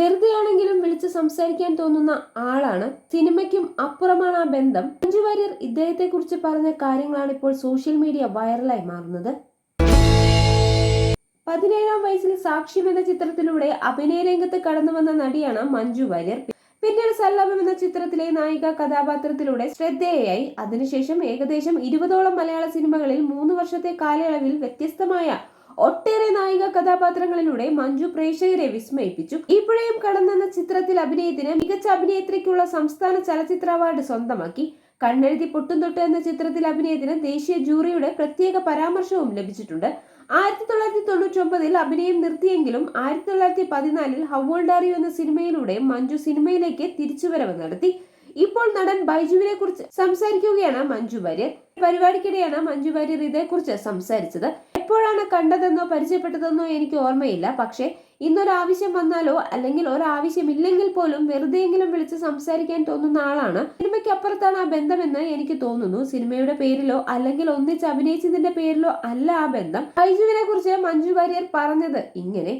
വെറുതെ ആണെങ്കിലും വിളിച്ച് സംസാരിക്കാൻ തോന്നുന്ന ആളാണ്. സിനിമയ്ക്കും അപ്പുറമാണ് ആ ബന്ധം. മഞ്ജു വാര്യർ ഇദ്ദേഹത്തെ കുറിച്ച് പറഞ്ഞ കാര്യങ്ങളാണ് ഇപ്പോൾ സോഷ്യൽ മീഡിയ വൈറലായി മാറുന്നത്. പതിനേഴാം വയസ്സിൽ സാക്ഷ്യം എന്ന ചിത്രത്തിലൂടെ അഭിനയ രംഗത്ത് കടന്നു വന്ന നടിയാണ് മഞ്ജു വാര്യർ. പിന്നീട് സല്ലഭം എന്ന ചിത്രത്തിലെ നായിക കഥാപാത്രത്തിലൂടെ ശ്രദ്ധേയയായി. അതിനുശേഷം ഏകദേശം ഇരുപതോളം മലയാള സിനിമകളിൽ മൂന്ന് വർഷത്തെ കാലയളവിൽ വ്യത്യസ്തമായ ഒട്ടേറെ നായിക കഥാപാത്രങ്ങളിലൂടെ മഞ്ജു പ്രേക്ഷകരെ വിസ്മയിപ്പിച്ചു. ഇപ്പോഴേയും കടന്നെന്ന ചിത്രത്തിൽ അഭിനയത്തിന് മികച്ച അഭിനേത്രിക്കുള്ള സംസ്ഥാന ചലച്ചിത്ര അവാർഡ് സ്വന്തമാക്കി. കണ്ണെഴുതി പൊട്ടും തൊട്ട് എന്ന ചിത്രത്തിൽ അഭിനയത്തിന് ദേശീയ ജൂറിയുടെ പ്രത്യേക പരാമർശവും ലഭിച്ചിട്ടുണ്ട്. ആയിരത്തി തൊള്ളായിരത്തി തൊണ്ണൂറ്റി ഒമ്പതിൽ അഭിനയം നിർത്തിയെങ്കിലും ആയിരത്തി തൊള്ളായിരത്തി പതിനാലിൽ ഹവോൾഡാറിയോ എന്ന സിനിമയിലൂടെ മഞ്ജു സിനിമയിലേക്ക് തിരിച്ചുവരവ് നടത്തി. ഇപ്പോൾ നടൻ ബൈജുവിനെ കുറിച്ച് സംസാരിക്കുകയാണ് മഞ്ജു വാര്യർ. പരിപാടിക്കിടെയാണ് മഞ്ജു വാര്യർ ഇതേക്കുറിച്ച് സംസാരിച്ചത്. എപ്പോഴാണ് കണ്ടതെന്നോ പരിചയപ്പെട്ടതെന്നോ എനിക്ക് ഓർമ്മയില്ല. പക്ഷേ ഇന്നൊരാവശ്യം വന്നാലോ അല്ലെങ്കിൽ ഒരാവശ്യമില്ലെങ്കിൽ പോലും വെറുതെയെങ്കിലും വിളിച്ച് സംസാരിക്കാൻ തോന്നുന്ന ആളാണ്. സിനിമയ്ക്ക് അപ്പുറത്താണ് ആ ബന്ധമെന്ന് എനിക്ക് തോന്നുന്നു. സിനിമയുടെ പേരിലോ അല്ലെങ്കിൽ ഒന്നിച്ച് അഭിനയിച്ചതിന്റെ പേരിലോ അല്ല ആ ബന്ധം. ബൈജുവിനെ കുറിച്ച് മഞ്ജു വാര്യർ പറഞ്ഞത് ഇങ്ങനെ